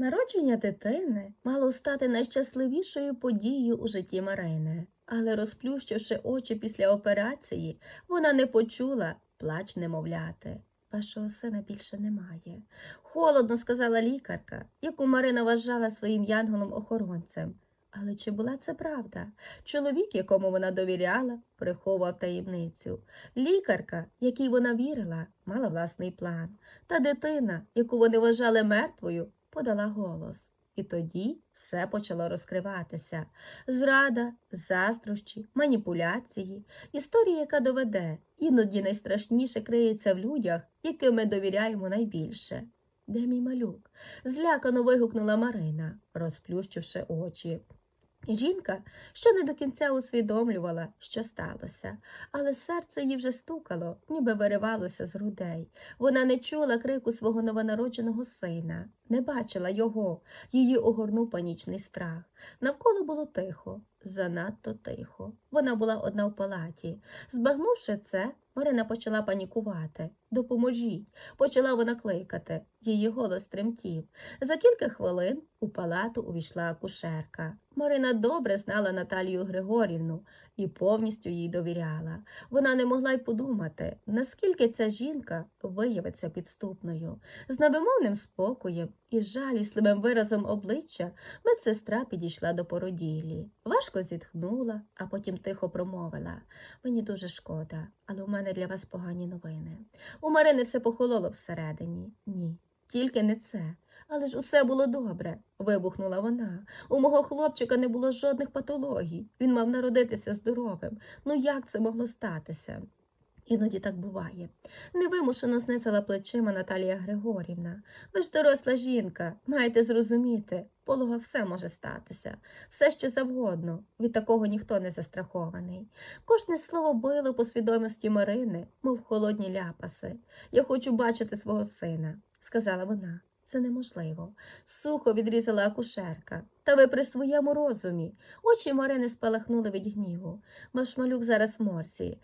Народження дитини мало стати найщасливішою подією у житті Марини, але розплющивши очі після операції, вона не почула плач немовляти. Вашого сина більше немає. Холодно сказала лікарка, яку Марина вважала своїм янголом-охоронцем. Але чи була це правда? Чоловік, якому вона довіряла, приховував таємницю. Лікарка, якій вона вірила, мала власний план. Та дитина, яку вони вважали мертвою, подала голос. І тоді все почало розкриватися. Зрада, заздрощі, маніпуляції, історія, яка доведе, іноді найстрашніше криється в людях, яким ми довіряємо найбільше. Де мій малюк? злякано вигукнула Марина, розплющивши очі. Жінка ще не до кінця усвідомлювала, що сталося, але серце їй вже стукало, ніби виривалося з грудей. Вона не чула крику свого новонародженого сина, не бачила його, її огорнув панічний страх. Навколо було тихо, занадто тихо. Вона була одна в палаті. Збагнувши це, Марина почала панікувати. Допоможіть, почала вона кликати. Її голос тремтів. За кілька хвилин у палату увійшла акушерка. Марина добре знала Наталію Григорівну і повністю їй довіряла. Вона не могла й подумати, наскільки ця жінка виявиться підступною. З невимовним спокоєм і жалісливим виразом обличчя медсестра підійшла до породілі. Важко зітхнула, а потім тихо промовила Мені дуже шкода, але у мене для вас погані новини. У Марини все похололо всередині. Ні, тільки не це. Але ж усе було добре, вибухнула вона. У мого хлопчика не було жодних патологій. Він мав народитися здоровим. Ну як це могло статися? Іноді так буває. Невимушено знизила плечима Наталія Григорівна. Ви ж доросла жінка, маєте зрозуміти, полога все може статися, все що завгодно. Від такого ніхто не застрахований. Кожне слово било по свідомості Марини, мов холодні ляпаси. Я хочу бачити свого сина, сказала вона. Це неможливо. Сухо відрізала акушерка. Та ви при своєму розумі. Очі Марини спалахнули від гніву. Ваш малюк зараз в морзі.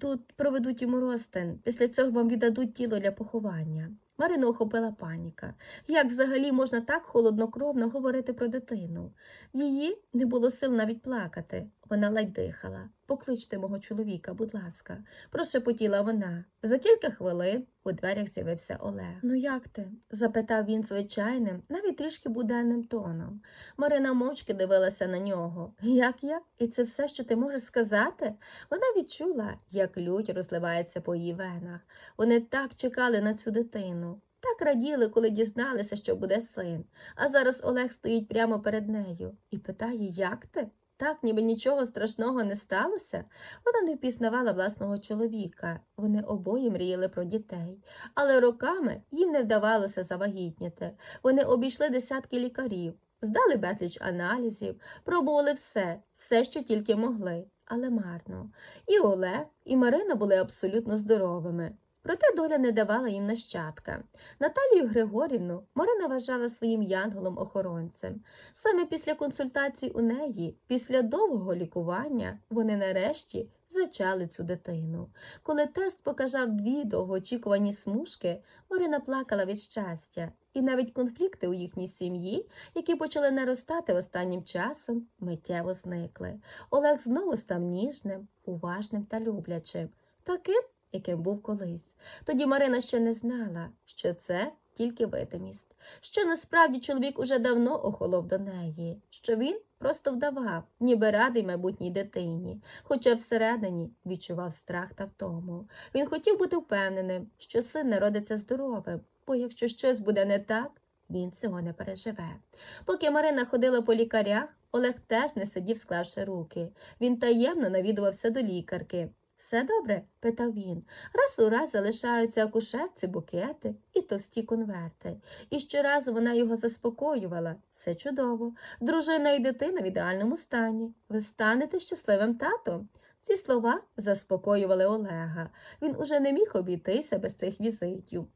Тут проведуть йому розтин, після цього вам віддадуть тіло для поховання. Марину охопила паніка. Як взагалі можна так холоднокровно говорити про дитину? Її не було сил навіть плакати. Вона ледь дихала. Покличте мого чоловіка, будь ласка, прошепотіла вона. За кілька хвилин у дверях з'явився Олег. Ну як ти? запитав він звичайним, навіть трішки буденним тоном. Марина мовчки дивилася на нього. Як я? І це все, що ти можеш сказати? Вона відчула, як лють розливається по її венах. Вони так чекали на цю дитину. Так раділи, коли дізналися, що буде син. А зараз Олег стоїть прямо перед нею і питає, як ти? Так, ніби нічого страшного не сталося. Вона не впізнавала власного чоловіка. Вони обоє мріяли про дітей. Але роками їм не вдавалося завагітніти. Вони обійшли десятки лікарів, здали безліч аналізів, пробували все, все, що тільки могли, але марно. І Олег, і Марина були абсолютно здоровими. Проте доля не давала їм нащадка. Наталію Григорівну Марина вважала своїм янголом-охоронцем. Саме після консультацій у неї, після довгого лікування, вони нарешті зачали цю дитину. Коли тест показав дві довгоочікувані смужки, Марина плакала від щастя, і навіть конфлікти у їхній сім'ї, які почали наростати останнім часом, миттєво зникли. Олег знову став ніжним, уважним та люблячим, таким, яким був колись. Тоді Марина ще не знала, що це тільки видимість, що насправді чоловік уже давно охолов до неї, що він просто вдавав, ніби радий майбутній дитині, хоча всередині відчував страх та втому. Він хотів бути впевненим, що син народиться здоровим, бо якщо щось буде не так, він цього не переживе. Поки Марина ходила по лікарях, Олег теж не сидів, склавши руки. Він таємно навідувався до лікарки. Все добре? питав він. Раз у раз залишаються акушерці букети і товсті конверти. І щоразу вона його заспокоювала. Все чудово. Дружина і дитина в ідеальному стані. Ви станете щасливим татом. Ці слова заспокоювали Олега. Він уже не міг обійтися без цих візитів.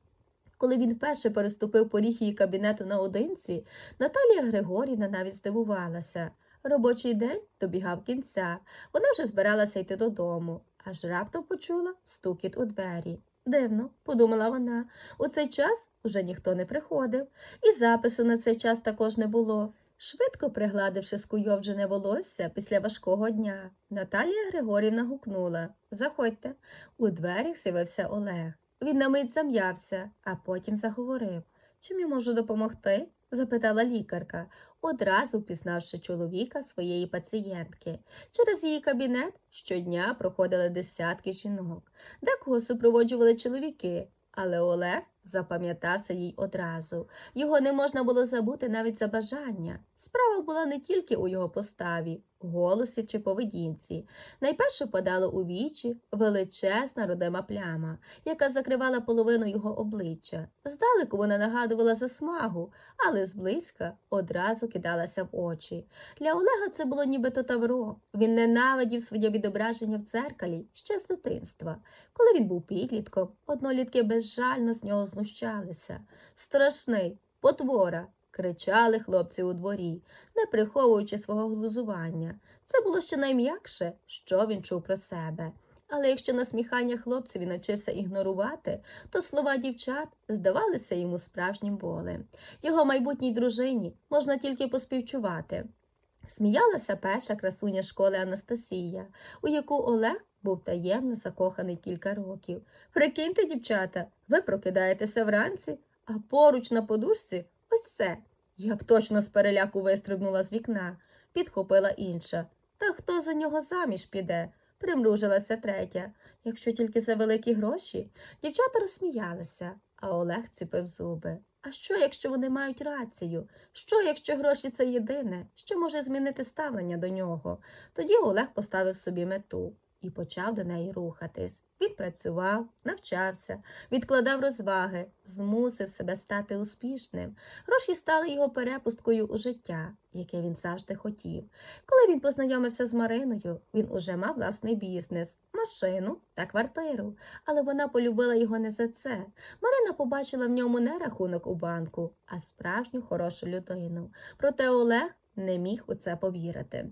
Коли він вперше переступив поріг її кабінету наодинці, Наталія Григорівна навіть здивувалася. Робочий день добігав кінця. Вона вже збиралася йти додому, аж раптом почула стукіт у двері. Дивно, подумала вона. У цей час уже ніхто не приходив, і запису на цей час також не було. Швидко пригладивши скуйовджене волосся після важкого дня, Наталія Григорівна гукнула Заходьте. У дверях з'явився Олег. Він на мить зам'явся, а потім заговорив. Чим я можу допомогти? Запитала лікарка, одразу впізнавши чоловіка своєї пацієнтки. Через її кабінет щодня проходили десятки жінок, декого супроводжували чоловіки, але Олег запам'ятався їй одразу. Його не можна було забути навіть за бажання. Справа була не тільки у його поставі, голосі чи поведінці. Найперше подало у вічі величезна родима пляма, яка закривала половину його обличчя. Здалеку вона нагадувала засмагу, але зблизька одразу кидалася в очі. Для Олега це було нібито тавро. Він ненавидів своє відображення в дзеркалі ще з дитинства. Коли він був підлітком, однолітки безжально з нього знущалися. Страшний, потвора. кричали хлопці у дворі, не приховуючи свого глузування. Це було ще найм'якше, що він чув про себе. Але якщо насміхання хлопців він навчився ігнорувати, то слова дівчат здавалися йому справжнім болем. Його майбутній дружині можна тільки поспівчувати. Сміялася перша красуня школи Анастасія, у яку Олег був таємно закоханий кілька років. Прикиньте, дівчата, ви прокидаєтеся вранці, а поруч на подушці ось це. Я б точно з переляку вистрибнула з вікна, підхопила інша. Та хто за нього заміж піде? примружилася третя. Якщо тільки за великі гроші, дівчата розсміялися, а Олег ціпив зуби. А що, якщо вони мають рацію? Що, якщо гроші це єдине, що може змінити ставлення до нього? Тоді Олег поставив собі мету і почав до неї рухатись. Він працював, навчався, відкладав розваги, змусив себе стати успішним. Гроші стали його перепусткою у життя, яке він завжди хотів. Коли він познайомився з Мариною, він уже мав власний бізнес, машину та квартиру, але вона полюбила його не за це. Марина побачила в ньому не рахунок у банку, а справжню хорошу людину. Проте Олег не міг у це повірити.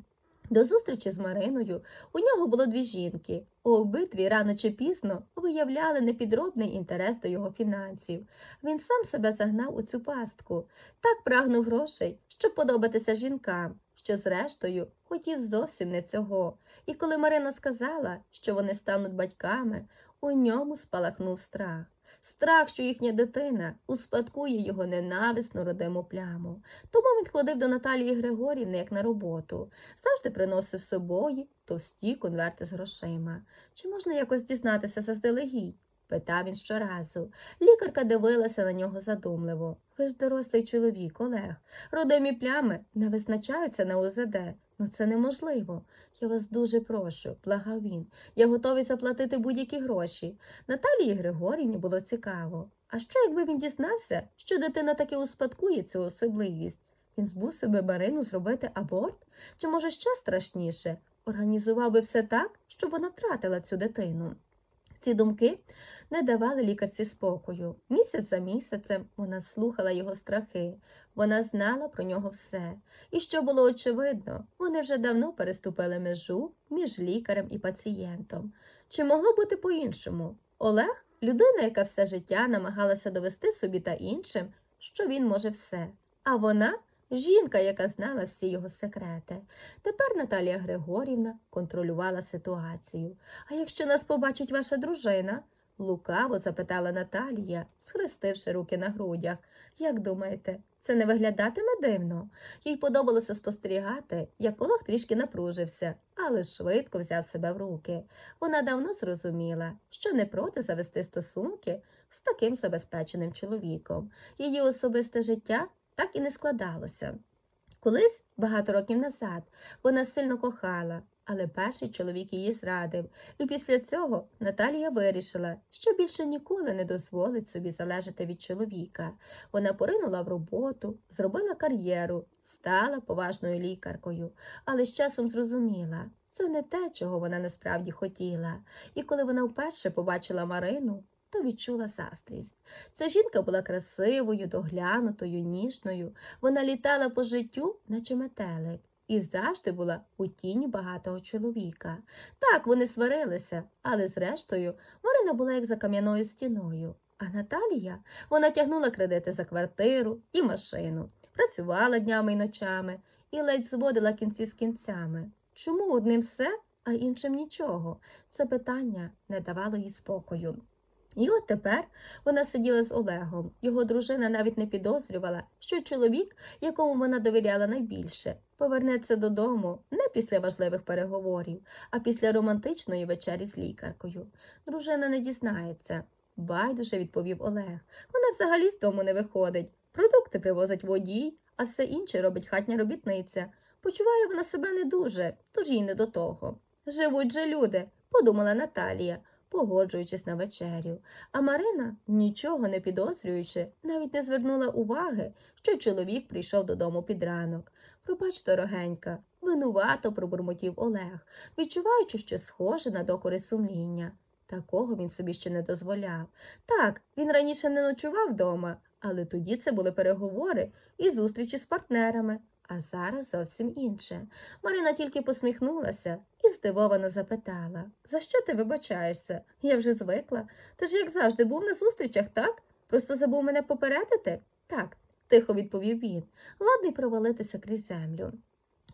До зустрічі з Мариною у нього було дві жінки. У Обидві рано чи пізно виявляли непідробний інтерес до його фінансів. Він сам себе загнав у цю пастку, так прагнув грошей, щоб подобатися жінкам, що, зрештою, хотів зовсім не цього. І коли Марина сказала, що вони стануть батьками, у ньому спалахнув страх. Страх, що їхня дитина успадкує його ненависну родиму пляму. Тому він ходив до Наталії Григорівни як на роботу, завжди приносив з собою товсті конверти з грошима. Чи можна якось дізнатися заздалегідь? Питав він щоразу. Лікарка дивилася на нього задумливо. Ви ж дорослий чоловік, Олег. Родимі плями не визначаються на УЗД. Ну це неможливо. Я вас дуже прошу, благав він. Я готовий заплатити будь-які гроші. Наталії Григорівні було цікаво. А що, якби він дізнався, що дитина таки успадкує цю особливість? Він збусив би Марину зробити аборт? Чи, може, ще страшніше, організував би все так, щоб вона втратила цю дитину? Ці думки не давали лікарці спокою. Місяць за місяцем вона слухала його страхи, вона знала про нього все. І що було очевидно, вони вже давно переступили межу між лікарем і пацієнтом. Чи могло бути по-іншому? Олег людина, яка все життя намагалася довести собі та іншим, що він може все. А вона жінка, яка знала всі його секрети. Тепер Наталія Григорівна контролювала ситуацію. А якщо нас побачить ваша дружина? лукаво запитала Наталія, схрестивши руки на грудях. Як думаєте, це не виглядатиме дивно? Їй подобалося спостерігати, як Олег трішки напружився, але швидко взяв себе в руки. Вона давно зрозуміла, що не проти завести стосунки з таким забезпеченим чоловіком. Її особисте життя так і не складалося. Колись, багато років назад, вона сильно кохала, але перший чоловік її зрадив, і після цього Наталія вирішила, що більше ніколи не дозволить собі залежати від чоловіка. Вона поринула в роботу, зробила кар'єру, стала поважною лікаркою, але з часом зрозуміла, це не те, чого вона насправді хотіла. І коли вона вперше побачила Марину, то відчула заздрість. Ця жінка була красивою, доглянутою, ніжною. Вона літала по життю, наче метелик, і завжди була у тіні багатого чоловіка. Так, вони сварилися, але зрештою Марина була як за кам'яною стіною. А Наталія вона тягнула кредити за квартиру і машину, працювала днями й ночами і ледь зводила кінці з кінцями. Чому одним все, а іншим нічого? Це питання не давало їй спокою. І от тепер вона сиділа з Олегом. Його дружина навіть не підозрювала, що чоловік, якому вона довіряла найбільше, повернеться додому не після важливих переговорів, а після романтичної вечері з лікаркою. Дружина не дізнається. Байдуже відповів Олег. Вона взагалі з дому не виходить. Продукти привозить водій, а все інше робить хатня робітниця. Почуває вона себе не дуже, тож їй не до того. Живуть же люди, подумала Наталія, погоджуючись на вечерю. А Марина, нічого не підозрюючи, навіть не звернула уваги, що чоловік прийшов додому під ранок. Пробач, дорогенька, винувато пробурмотів Олег, відчуваючи, що схоже на докори сумління. Такого він собі ще не дозволяв. Так, він раніше не ночував вдома, але тоді це були переговори і зустрічі з партнерами, а зараз зовсім інше. Марина тільки посміхнулася і здивовано запитала За що ти вибачаєшся? Я вже звикла. Ти ж, як завжди, був на зустрічах, так? Просто забув мене попередити? Так, тихо відповів він, ладний провалитися крізь землю.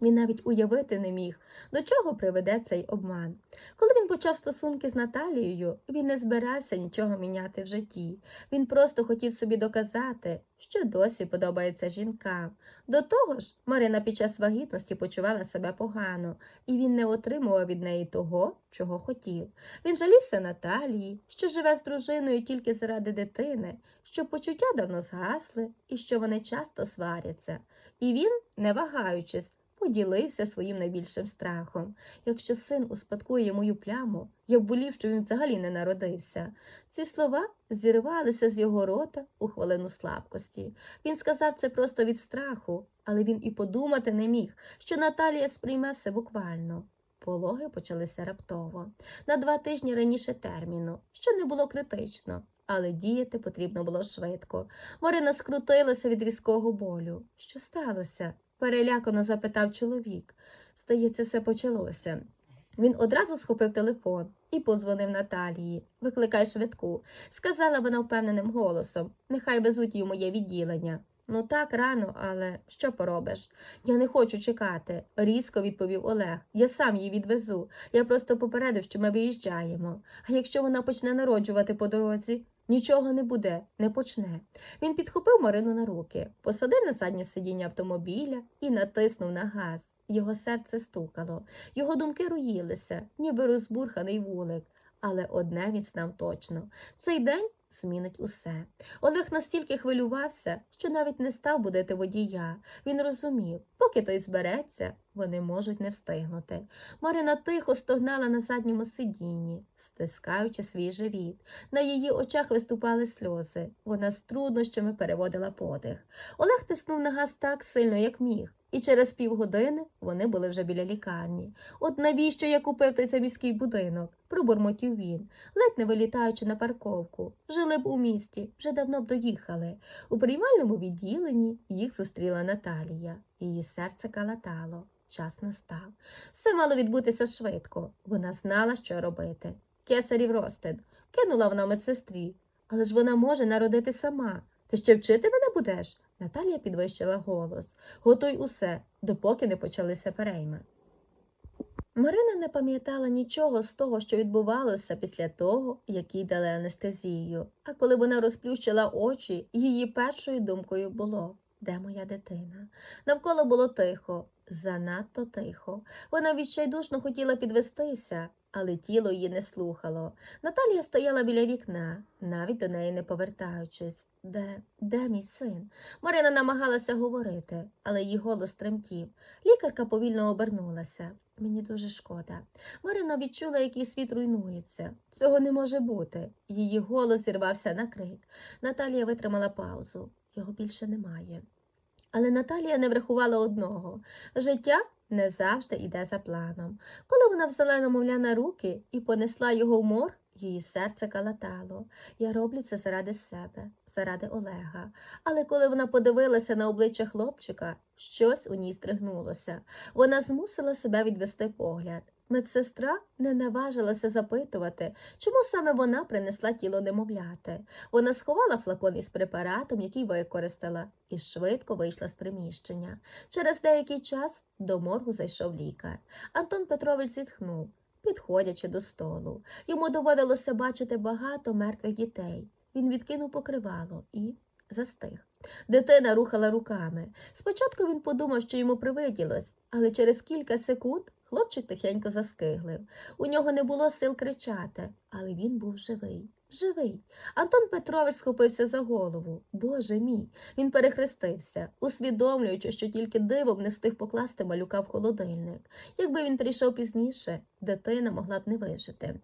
Він навіть уявити не міг, до чого приведе цей обман. Коли він почав стосунки з Наталією, він не збирався нічого міняти в житті. Він просто хотів собі доказати, що досі подобається жінкам. До того ж, Марина під час вагітності почувала себе погано, і він не отримував від неї того, чого хотів. Він жалівся Наталії, що живе з дружиною тільки заради дитини, що почуття давно згасли і що вони часто сваряться. І він, не вагаючись, поділився своїм найбільшим страхом. Якщо син успадкує мою пляму, я б волів, що він взагалі не народився. Ці слова зірвалися з його рота у хвилину слабкості. Він сказав це просто від страху, але він і подумати не міг, що Наталія сприйме все буквально. Пологи почалися раптово, на два тижні раніше терміну, що не було критично, але діяти потрібно було швидко. Марина скрутилася від різкого болю. Що сталося? Перелякано запитав чоловік. Здається, все почалося. Він одразу схопив телефон і позвонив Наталії. Викликай швидку, сказала вона впевненим голосом. Нехай везуть її моє відділення. Ну так рано, але що поробиш? Я не хочу чекати, різко відповів Олег. Я сам її відвезу. Я просто попередив, що ми виїжджаємо. А якщо вона почне народжувати по дорозі? Нічого не буде, не почне. Він підхопив Марину на руки, посадив на заднє сидіння автомобіля і натиснув на газ. Його серце стукало, його думки руїлися, ніби розбурханий вулик. Але одне він знав точно цей день змінить усе. Олег настільки хвилювався, що навіть не став будити водія. Він розумів, поки той збереться, вони можуть не встигнути. Марина тихо стогнала на задньому сидінні, стискаючи свій живіт. На її очах виступали сльози. Вона з труднощами переводила подих. Олег тиснув на газ так сильно, як міг. І через півгодини вони були вже біля лікарні. От навіщо я купив той заміський будинок? пробурмотів він, ледь не вилітаючи на парковку. Жили б у місті, вже давно б доїхали. У приймальному відділенні їх зустріла Наталія. Її серце калатало. Час настав. Все мало відбутися швидко. Вона знала, що робити. Кесарів розтин. Кинула вона медсестрі. Але ж вона може народити сама. Ти ще вчити мене будеш? Наталія підвищила голос. Готуй усе, допоки не почалися перейми. Марина не пам'ятала нічого з того, що відбувалося після того, як їй дали анестезію. А коли вона розплющила очі, її першою думкою було де моя дитина? Навколо було тихо, занадто тихо. Вона відчайдушно хотіла підвестися, але тіло її не слухало. Наталія стояла біля вікна, навіть до неї не повертаючись. Де, де мій син? Марина намагалася говорити, але її голос тремтів. Лікарка повільно обернулася. Мені дуже шкода. Марина відчула, який світ руйнується. Цього не може бути. Її голос зірвався на крик. Наталія витримала паузу. Його більше немає. Але Наталія не врахувала одного життя не завжди йде за планом. Коли вона взяла немовля на руки і понесла його в морг, Її серце калатало. Я роблю це заради себе, заради Олега. Але коли вона подивилася на обличчя хлопчика, щось у ній стригнулося. Вона змусила себе відвести погляд. Медсестра не наважилася запитувати, чому саме вона принесла тіло немовляти. Вона сховала флакон із препаратом, який використала, і швидко вийшла з приміщення. Через деякий час до моргу зайшов лікар. Антон Петрович зітхнув, підходячи до столу. Йому доводилося бачити багато мертвих дітей. Він відкинув покривало і застиг. Дитина рухала руками. Спочатку він подумав, що йому привиділось, але через кілька секунд хлопчик тихенько заскиглив. У нього не було сил кричати, але він був живий. Живий. Антон Петрович схопився за голову. Боже мій. Він перехрестився, усвідомлюючи, що тільки дивом не встиг покласти малюка в холодильник. Якби він прийшов пізніше, дитина могла б не вижити.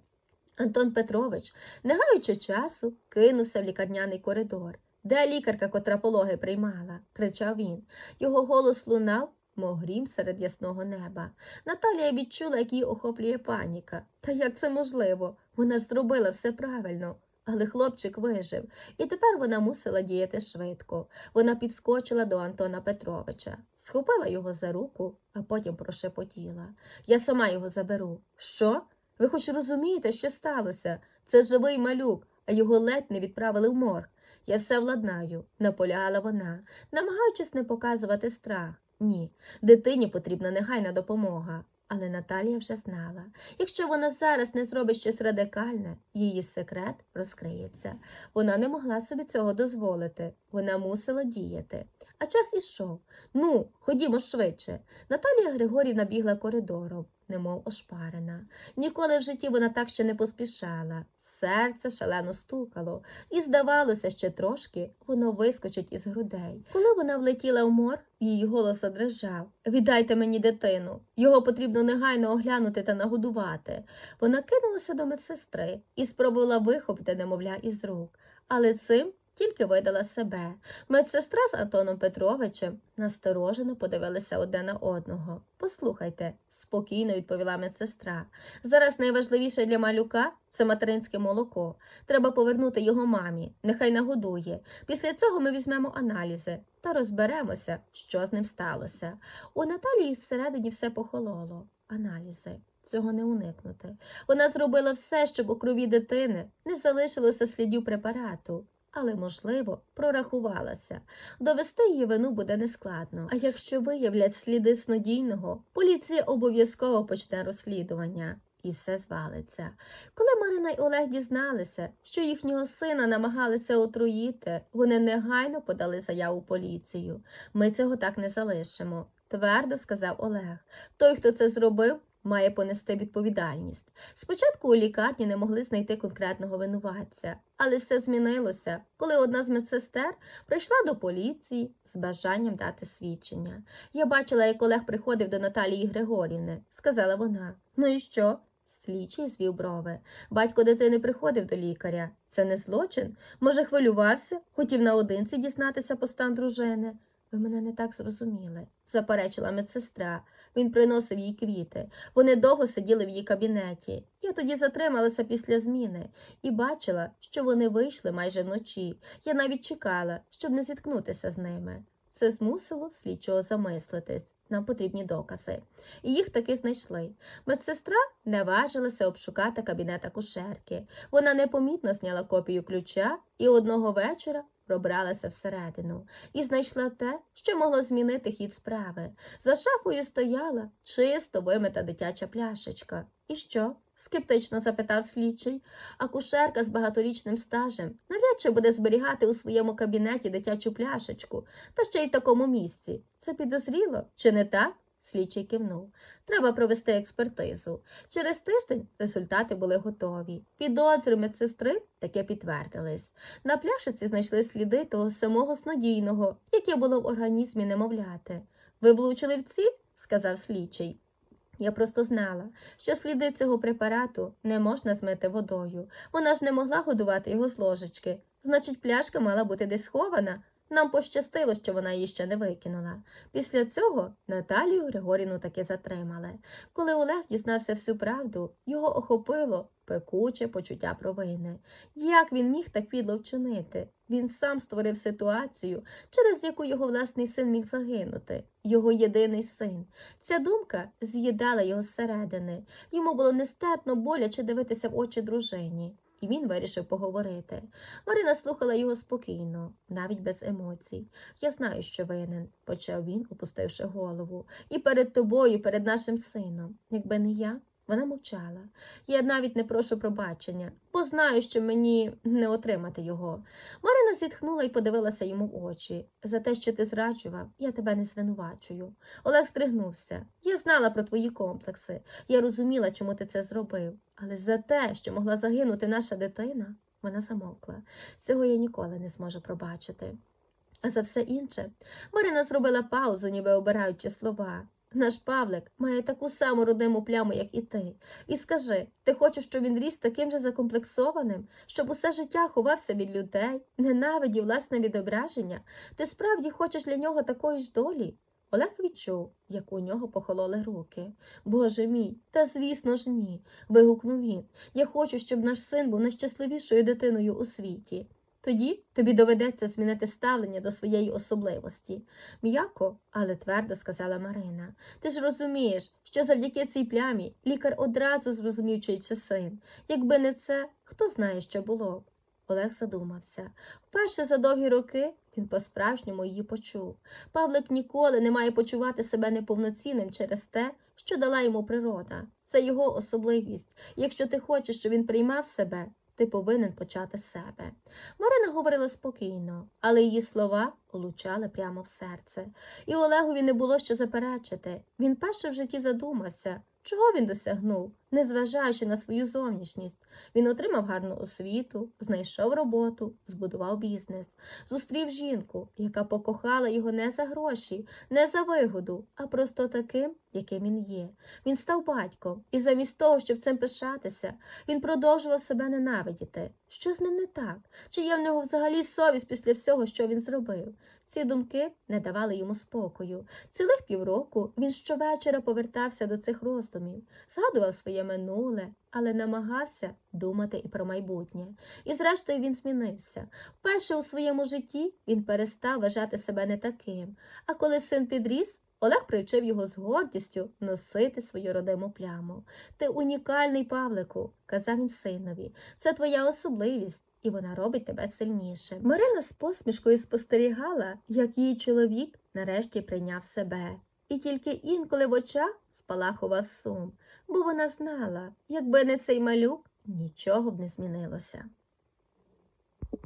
Антон Петрович, не гаючи часу, кинувся в лікарняний коридор. Де лікарка, котра пологи приймала? кричав він. Його голос лунав, мов грім серед ясного неба. Наталія відчула, як її охоплює паніка. Та як це можливо? Вона ж зробила все правильно. Але хлопчик вижив, і тепер вона мусила діяти швидко. Вона підскочила до Антона Петровича, схопила його за руку, а потім прошепотіла. Я сама його заберу. Що? Ви хоч розумієте, що сталося? Це живий малюк, а його ледь не відправили в морг. Я все владнаю, наполягала вона, намагаючись не показувати страх. Ні, дитині потрібна негайна допомога. Але Наталія вже знала, якщо вона зараз не зробить щось радикальне, її секрет розкриється. Вона не могла собі цього дозволити. Вона мусила діяти. А час ішов. Ну, ходімо швидше. Наталія Григорівна бігла коридором, немов ошпарена. Ніколи в житті вона так ще не поспішала. Серце шалено стукало, і, здавалося, ще трошки воно вискочить із грудей. Коли вона влетіла в морг, її голос дрижав. Віддайте мені дитину. Його потрібно негайно оглянути та нагодувати. Вона кинулася до медсестри і спробувала вихопити немовля із рук, але цим тільки видала себе. Медсестра з Антоном Петровичем насторожено подивилися одне на одного. Послухайте, спокійно відповіла медсестра. Зараз найважливіше для малюка це материнське молоко. Треба повернути його мамі, нехай нагодує. Після цього ми візьмемо аналізи та розберемося, що з ним сталося. У Наталії всередині все похололо. Аналізи. Цього не уникнути. Вона зробила все, щоб у крові дитини не залишилося слідів препарату, але, можливо, прорахувалася. Довести її вину буде нескладно. А якщо виявлять сліди снодійного, поліція обов'язково почне розслідування. І все звалиться. Коли Марина й Олег дізналися, що їхнього сина намагалися отруїти, вони негайно подали заяву поліцію. Ми цього так не залишимо, твердо сказав Олег. Той, хто це зробив, має понести відповідальність. Спочатку у лікарні не могли знайти конкретного винуватця, але все змінилося, коли одна з медсестер прийшла до поліції з бажанням дати свідчення. Я бачила, як Олег приходив до Наталії Григорівни, сказала вона. Ну і що? Слідчий звів брови. Батько дитини приходив до лікаря. Це не злочин? Може, хвилювався, хотів наодинці дізнатися по стан дружини. Ви мене не так зрозуміли, заперечила медсестра. Він приносив їй квіти. Вони довго сиділи в її кабінеті. Я тоді затрималася після зміни і бачила, що вони вийшли майже вночі. Я навіть чекала, щоб не зіткнутися з ними. Це змусило слідчого замислитись. Нам потрібні докази. І їх таки знайшли. Медсестра не важилася обшукати кабінет акушерки. Вона непомітно зняла копію ключа і одного вечора пробралася всередину і знайшла те, що могло змінити хід справи. За шафою стояла чисто вимита дитяча пляшечка. І що? скептично запитав слідчий. Акушерка з багаторічним стажем навряд чи буде зберігати у своєму кабінеті дитячу пляшечку, та ще й в такому місці. Це підозріло, чи не так? Слідчий кивнув. Треба провести експертизу. Через тиждень результати були готові. Підозри медсестри таке підтвердились. На пляшечці знайшли сліди того самого снодійного, яке було в організмі немовляти. Ви влучили в ціль? сказав слідчий. Я просто знала, що сліди цього препарату не можна змити водою. Вона ж не могла годувати його з ложечки. Значить, пляшка мала бути десь схована. Нам пощастило, що вона її ще не викинула. Після цього Наталію Григорівну таки затримали. Коли Олег дізнався всю правду, його охопило пекуче почуття провини. Як він міг так підло вчинити? Він сам створив ситуацію, через яку його власний син міг загинути, його єдиний син. Ця думка з'їдала його зсередини. Йому було нестерпно боляче дивитися в очі дружині, і він вирішив поговорити. Марина слухала його спокійно, навіть без емоцій. Я знаю, що винен, почав він, опустивши голову. І перед тобою, і перед нашим сином. Якби не я, вона мовчала. Я навіть не прошу пробачення, бо знаю, що мені не отримати його. Марина зітхнула і подивилася йому в очі. За те, що ти зраджував, я тебе не звинувачую. Олег стригнувся. Я знала про твої комплекси. Я розуміла, чому ти це зробив. Але за те, що могла загинути наша дитина, вона замовкла. Цього я ніколи не зможу пробачити. А за все інше Марина зробила паузу, ніби обираючи слова. Наш Павлик має таку саму родиму пляму, як і ти. І скажи, ти хочеш, щоб він ріс таким же закомплексованим, щоб усе життя ховався від людей, ненавидів власне відображення? Ти справді хочеш для нього такої ж долі? Олег відчув, як у нього похололи руки. Боже мій, та звісно ж ні. вигукнув він. Я хочу, щоб наш син був найщасливішою дитиною у світі. Тоді тобі доведеться змінити ставлення до своєї особливості. М'яко, але твердо сказала Марина. Ти ж розумієш, що завдяки цій плямі лікар одразу зрозумів, чий це син. Якби не це, хто знає, що було б. Олег задумався. Вперше за довгі роки він по-справжньому її почув. Павлик ніколи не має почувати себе неповноцінним через те, що дала йому природа. Це його особливість. Якщо ти хочеш, щоб він приймав себе, ти повинен почати з себе. Марина говорила спокійно, але її слова влучали прямо в серце. І Олегові не було що заперечити. Він перше в житті задумався, чого він досягнув, незважаючи на свою зовнішність. Він отримав гарну освіту, знайшов роботу, збудував бізнес, зустрів жінку, яка покохала його не за гроші, не за вигоду, а просто таким, яким він є. Він став батьком, і замість того, щоб цим пишатися, він продовжував себе ненавидіти. Що з ним не так? Чи є в нього взагалі совість після всього, що він зробив? Ці думки не давали йому спокою. Цілих півроку він щовечора повертався до цих роздумів, згадував своє минуле, але намагався думати і про майбутнє. І зрештою він змінився. Вперше у своєму житті він перестав вважати себе не таким. А коли син підріс, Олег привчив його з гордістю носити свою родиму пляму. Ти унікальний, Павлику, казав він синові. Це твоя особливість. І вона робить тебе сильнішим. Марина з посмішкою спостерігала, як її чоловік нарешті прийняв себе. І тільки інколи в очах спалахував сум, бо вона знала, якби не цей малюк, нічого б не змінилося.